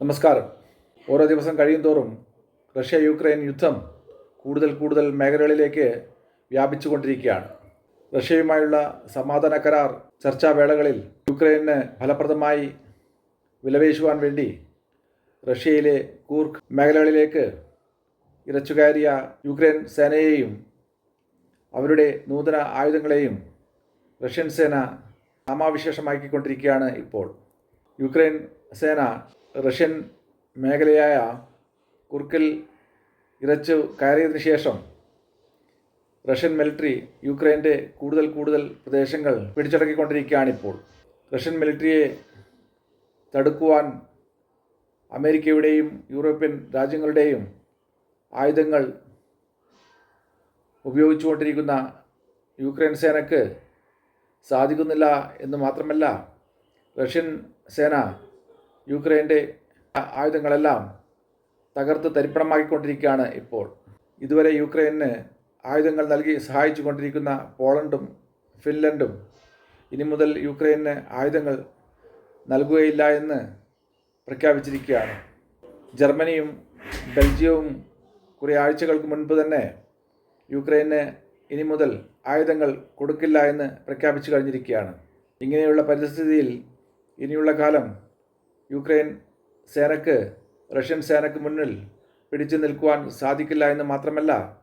നമസ്കാരം. ഓരോ ദിവസം കഴിയും തോറും റഷ്യ യുക്രൈൻ യുദ്ധം കൂടുതൽ കൂടുതൽ മേഖലകളിലേക്ക് വ്യാപിച്ചുകൊണ്ടിരിക്കുകയാണ്. റഷ്യയുമായുള്ള സമാധാന കരാർ ചർച്ചാവേളകളിൽ യുക്രൈന് ഫലപ്രദമായി വിലവേശുവാൻ വേണ്ടി റഷ്യയിലെ കൂർക്ക് മേഖലകളിലേക്ക് ഇരച്ചുകയറിയ യുക്രൈൻ സേനയെയും അവരുടെ നൂതന ആയുധങ്ങളെയും റഷ്യൻ സേന നാമാവിശേഷമാക്കിക്കൊണ്ടിരിക്കുകയാണ് ഇപ്പോൾ. യുക്രൈൻ സേന റഷ്യൻ മേഖലയായ കുർക്കിൽ ഇരച്ചു കയറിയതിനു ശേഷം റഷ്യൻ മിലിറ്ററി യുക്രൈന്റെ കൂടുതൽ കൂടുതൽ പ്രദേശങ്ങൾ പിടിച്ചടക്കിക്കൊണ്ടിരിക്കുകയാണിപ്പോൾ. റഷ്യൻ മിലിറ്ററിയെ തടുക്കുവാൻ അമേരിക്കയുടെയും യൂറോപ്യൻ രാജ്യങ്ങളുടെയും ആയുധങ്ങൾ ഉപയോഗിച്ചുകൊണ്ടിരിക്കുന്ന യുക്രൈൻ സേനയ്ക്ക് സാധിക്കുന്നില്ല എന്ന് മാത്രമല്ല റഷ്യൻ സേന യുക്രൈന്റെ ആയുധങ്ങളെല്ലാം തകർത്ത് തരിപ്പണമാക്കിക്കൊണ്ടിരിക്കുകയാണ് ഇപ്പോൾ. ഇതുവരെ യുക്രൈന് ആയുധങ്ങൾ നൽകി സഹായിച്ചു കൊണ്ടിരിക്കുന്ന പോളണ്ടും ഫിൻലൻഡും ഇനി മുതൽ യുക്രൈന് ആയുധങ്ങൾ നൽകുകയില്ല എന്ന് പ്രഖ്യാപിച്ചിരിക്കുകയാണ്. ജർമ്മനിയും ബെൽജിയവും കുറേ ആഴ്ചകൾക്ക് മുൻപ് തന്നെ യുക്രൈന് ഇനി മുതൽ ആയുധങ്ങൾ കൊടുക്കില്ല എന്ന് പ്രഖ്യാപിച്ചു കഴിഞ്ഞിരിക്കുകയാണ്. ഇങ്ങനെയുള്ള പരിസ്ഥിതിയിൽ ഇനിയുള്ള കാലം യുക്രൈൻ സേനക്ക് റഷ്യൻ സേനക്ക് മുന്നിൽ പിടിച്ചു നിൽക്കുവാൻ സാധിക്കില്ല എന്ന് മാത്രമല്ല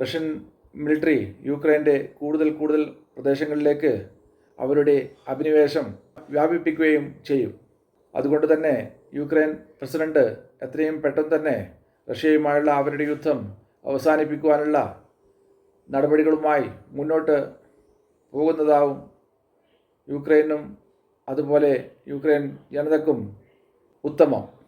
റഷ്യൻ മിലിറ്ററി യുക്രൈന്റെ കൂടുതൽ കൂടുതൽ പ്രദേശങ്ങളിലേക്ക് അവരുടെ അഭിനിവേശം വ്യാപിപ്പിക്കുകയും ചെയ്യും. അതുകൊണ്ട് തന്നെ യുക്രൈൻ പ്രസിഡന്റ് എത്രയും പെട്ടെന്ന് തന്നെ റഷ്യയുമായുള്ള അവരുടെ യുദ്ധം അവസാനിപ്പിക്കുവാനുള്ള നടപടികളുമായി മുന്നോട്ട് പോകുന്നതാവും യുക്രൈനും അതുപോലെ യുക്രൈൻ ജനതക്കും ഉത്തമം.